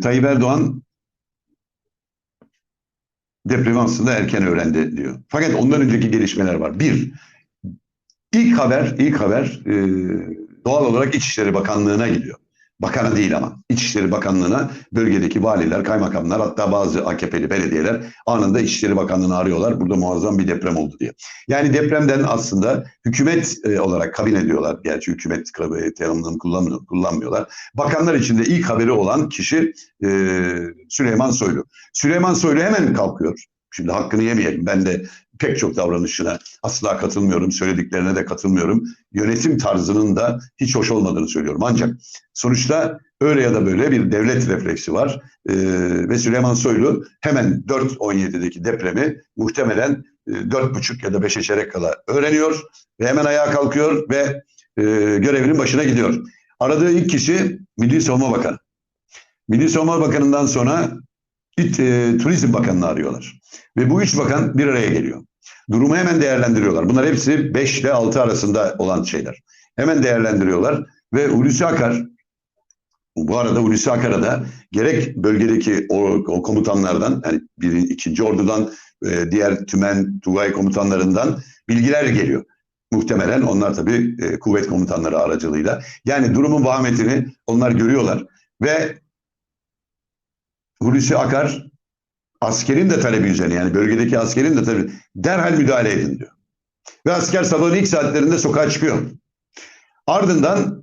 e, Tayyip Erdoğan depremi aslında erken öğrendi diyor. Fakat ondan önceki gelişmeler var. Bir, ilk haber, ilk haber e, doğal olarak İçişleri Bakanlığı'na gidiyor. Bakana değil ama İçişleri Bakanlığı'na bölgedeki valiler, kaymakamlar hatta bazı AKP'li belediyeler anında İçişleri Bakanlığı'nı arıyorlar. Burada muazzam bir deprem oldu diye. Yani depremden aslında hükümet e, olarak kabin ediyorlar. Gerçi hükümet e, kullanmıyor, kullanmıyorlar. Bakanlar içinde ilk haberi olan kişi e, Süleyman Soylu. Süleyman Soylu hemen kalkıyor. Şimdi hakkını yemeyelim. Ben de pek çok davranışına asla katılmıyorum. Söylediklerine de katılmıyorum. Yönetim tarzının da hiç hoş olmadığını söylüyorum. Ancak sonuçta öyle ya da böyle bir devlet refleksi var. Ee, ve Süleyman Soylu hemen 4.17'deki depremi muhtemelen e, 4.30 ya da 5'e çeyrek kala öğreniyor. Ve hemen ayağa kalkıyor ve e, görevinin başına gidiyor. Aradığı ilk kişi Milli Savunma Bakanı. Milli Savunma Bakanı'ndan sonra E, Turizm Bakanı'nı arıyorlar. Ve bu üç bakan bir araya geliyor. Durumu hemen değerlendiriyorlar. Bunlar hepsi 5 ile 6 arasında olan şeyler. Hemen değerlendiriyorlar ve Hulusi Akar bu arada Hulusi Akar'a da gerek bölgedeki o, o komutanlardan yani bir, ikinci ordudan e, diğer tümen Tugay komutanlarından bilgiler geliyor. Muhtemelen onlar tabii e, kuvvet komutanları aracılığıyla. Yani durumun vahametini onlar görüyorlar. Ve Hulusi Akar askerin de talebi üzerine yani bölgedeki askerin de talebi derhal müdahale edin diyor. Ve asker sabahın ilk saatlerinde sokağa çıkıyor. Ardından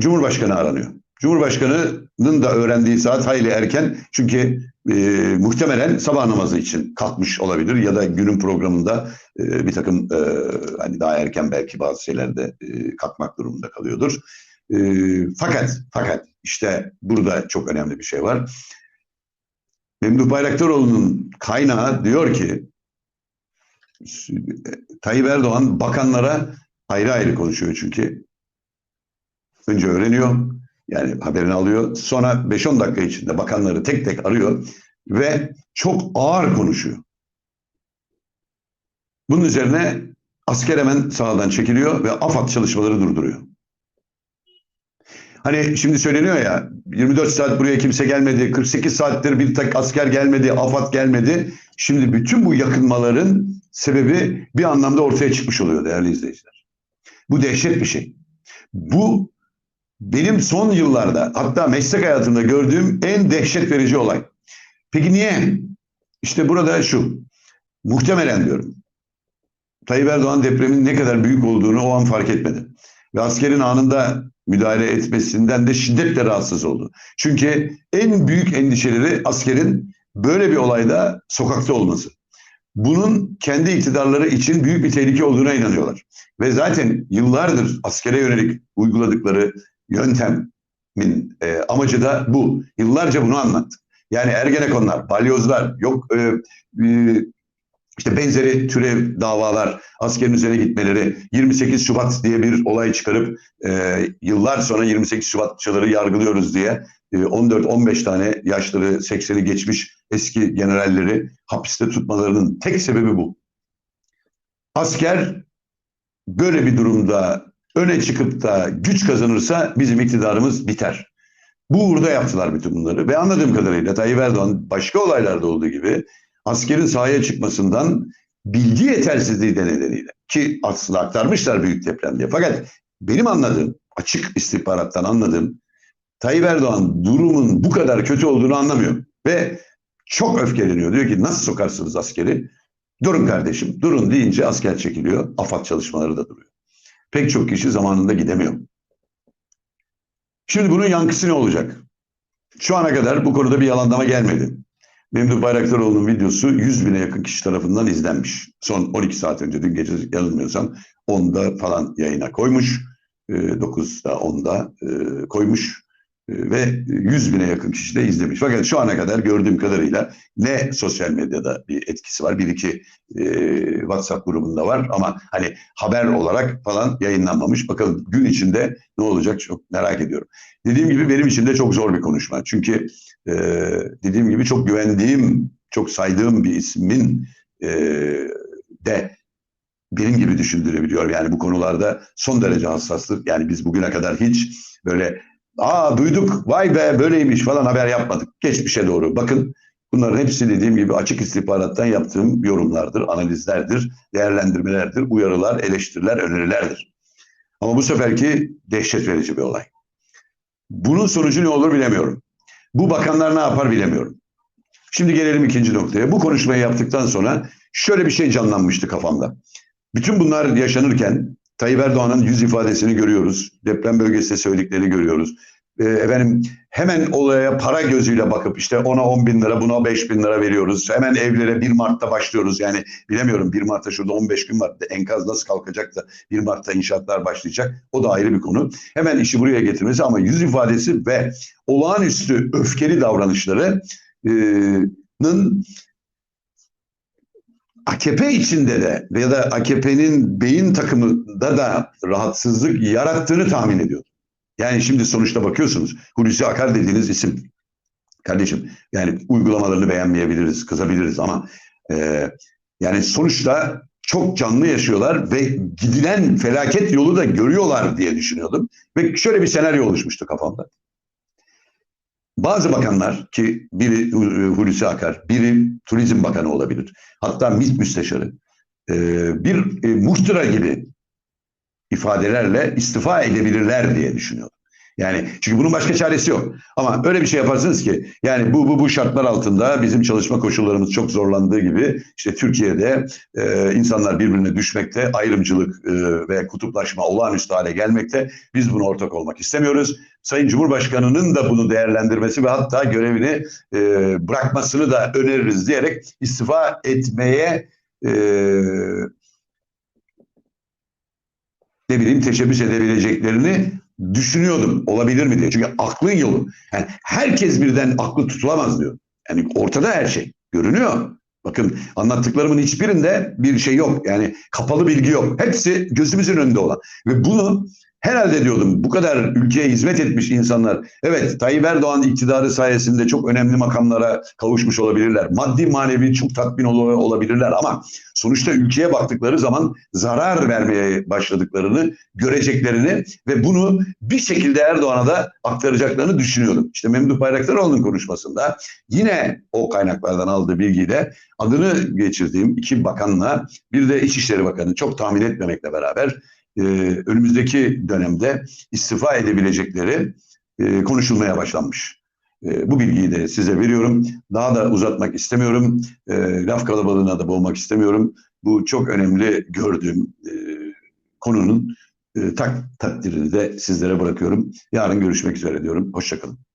Cumhurbaşkanı aranıyor. Cumhurbaşkanı'nın da öğrendiği saat hayli erken çünkü e, muhtemelen sabah namazı için kalkmış olabilir ya da günün programında e, bir takım e, hani daha erken belki bazı şeylerde e, kalkmak durumunda kalıyordur. E, fakat fakat işte burada çok önemli bir şey var. Memduh Bayraktaroğlu'nun kaynağı diyor ki Tayyip Erdoğan bakanlara ayrı ayrı konuşuyor çünkü. Önce öğreniyor, yani haberini alıyor. Sonra 5-10 dakika içinde bakanları tek tek arıyor ve çok ağır konuşuyor. Bunun üzerine asker hemen sahadan çekiliyor ve AFAD çalışmaları durduruyor. Hani şimdi söyleniyor ya 24 saat buraya kimse gelmedi, 48 saattir bir tek asker gelmedi, AFAD gelmedi. Şimdi bütün bu yakınmaların sebebi bir anlamda ortaya çıkmış oluyor değerli izleyiciler. Bu dehşet bir şey. Bu benim son yıllarda hatta meslek hayatımda gördüğüm en dehşet verici olay. Peki niye? İşte burada şu. Muhtemelen diyorum. Tayyip Erdoğan depremin ne kadar büyük olduğunu o an fark etmedi. Ve askerin anında müdahale etmesinden de şiddetle rahatsız oldu. Çünkü en büyük endişeleri askerin böyle bir olayda sokakta olması. Bunun kendi iktidarları için büyük bir tehlike olduğuna inanıyorlar. Ve zaten yıllardır askere yönelik uyguladıkları yöntemin e, amacı da bu. Yıllarca bunu anlattık. Yani Ergenekonlar, balyozlar, yok e, e, işte benzeri türev davalar, askerin üzerine gitmeleri, 28 Şubat diye bir olay çıkarıp e, yıllar sonra 28 Şubatçıları yargılıyoruz diye e, 14-15 tane yaşları 80'i geçmiş eski generalleri hapiste tutmalarının tek sebebi bu. Asker böyle bir durumda öne çıkıp da güç kazanırsa bizim iktidarımız biter. Bu uğurda yaptılar bütün bunları ve anladığım kadarıyla Tayyip Erdoğan başka olaylarda olduğu gibi askerin sahaya çıkmasından bilgi yetersizliği de nedeniyle ki aslında aktarmışlar büyük deprem diye. Fakat benim anladığım, açık istihbarattan anladığım Tayyip Erdoğan durumun bu kadar kötü olduğunu anlamıyor. Ve çok öfkeleniyor. Diyor ki nasıl sokarsınız askeri? Durun kardeşim, durun deyince asker çekiliyor. AFAD çalışmaları da duruyor. Pek çok kişi zamanında gidemiyor. Şimdi bunun yankısı ne olacak? Şu ana kadar bu konuda bir yalanlama gelmedi. Memduh Bayraktaroğlu'nun videosu 100 bine yakın kişi tarafından izlenmiş. Son 12 saat önce dün gece yanılmıyorsam 10'da falan yayına koymuş. 9'da ee, 10'da e, koymuş ve 100 bine yakın kişi de izlemiş. Fakat şu ana kadar gördüğüm kadarıyla ne sosyal medyada bir etkisi var. Bir iki e, WhatsApp grubunda var ama hani haber olarak falan yayınlanmamış. Bakalım gün içinde ne olacak çok merak ediyorum. Dediğim gibi benim için de çok zor bir konuşma. Çünkü e, dediğim gibi çok güvendiğim, çok saydığım bir ismin e, de benim gibi düşündürebiliyor. Yani bu konularda son derece hassastır. Yani biz bugüne kadar hiç böyle aa duyduk vay be böyleymiş falan haber yapmadık. Geçmişe doğru bakın bunların hepsi dediğim gibi açık istihbarattan yaptığım yorumlardır, analizlerdir, değerlendirmelerdir, uyarılar, eleştiriler, önerilerdir. Ama bu seferki dehşet verici bir olay. Bunun sonucu ne olur bilemiyorum. Bu bakanlar ne yapar bilemiyorum. Şimdi gelelim ikinci noktaya. Bu konuşmayı yaptıktan sonra şöyle bir şey canlanmıştı kafamda. Bütün bunlar yaşanırken Tayyip Erdoğan'ın yüz ifadesini görüyoruz. Deprem bölgesinde söylediklerini görüyoruz. Ee, efendim hemen olaya para gözüyle bakıp işte ona 10 bin lira buna 5 bin lira veriyoruz. Hemen evlere 1 Mart'ta başlıyoruz. Yani bilemiyorum 1 Mart'ta şurada 15 gün var. Enkaz nasıl kalkacak da 1 Mart'ta inşaatlar başlayacak. O da ayrı bir konu. Hemen işi buraya getirmesi ama yüz ifadesi ve olağanüstü öfkeli davranışlarının AKP içinde de ya da AKP'nin beyin takımında da rahatsızlık yarattığını tahmin ediyorum. Yani şimdi sonuçta bakıyorsunuz Hulusi Akar dediğiniz isim. Kardeşim yani uygulamalarını beğenmeyebiliriz, kızabiliriz ama e, yani sonuçta çok canlı yaşıyorlar ve gidilen felaket yolu da görüyorlar diye düşünüyordum. Ve şöyle bir senaryo oluşmuştu kafamda. Bazı bakanlar ki biri Hulusi Akar, biri Turizm Bakanı olabilir. Hatta MİT Müsteşarı. E, bir e, muhtıra gibi ifadelerle istifa edebilirler diye düşünüyorum. Yani çünkü bunun başka çaresi yok. Ama öyle bir şey yaparsınız ki yani bu bu bu şartlar altında bizim çalışma koşullarımız çok zorlandığı gibi işte Türkiye'de e, insanlar birbirine düşmekte, ayrımcılık e, ve kutuplaşma olağanüstü hale gelmekte. Biz bunu ortak olmak istemiyoruz. Sayın Cumhurbaşkanı'nın da bunu değerlendirmesi ve hatta görevini e, bırakmasını da öneririz diyerek istifa etmeye e, ne bileyim teşebbüs edebileceklerini düşünüyordum olabilir mi diye. Çünkü aklın yolu. Yani herkes birden aklı tutulamaz diyor. Yani ortada her şey görünüyor. Bakın anlattıklarımın hiçbirinde bir şey yok. Yani kapalı bilgi yok. Hepsi gözümüzün önünde olan. Ve bunu herhalde diyordum bu kadar ülkeye hizmet etmiş insanlar. Evet Tayyip Erdoğan iktidarı sayesinde çok önemli makamlara kavuşmuş olabilirler. Maddi manevi çok tatmin ol- olabilirler ama sonuçta ülkeye baktıkları zaman zarar vermeye başladıklarını göreceklerini ve bunu bir şekilde Erdoğan'a da aktaracaklarını düşünüyordum. İşte Memduh Bayraktaroğlu'nun konuşmasında yine o kaynaklardan aldığı bilgiyle adını geçirdiğim iki bakanla bir de İçişleri Bakanı çok tahmin etmemekle beraber e, önümüzdeki dönemde istifa edebilecekleri e, konuşulmaya başlanmış. E, bu bilgiyi de size veriyorum. Daha da uzatmak istemiyorum. E, laf kalabalığına da boğmak istemiyorum. Bu çok önemli gördüğüm konunun tak takdirini de sizlere bırakıyorum. Yarın görüşmek üzere diyorum. Hoşçakalın.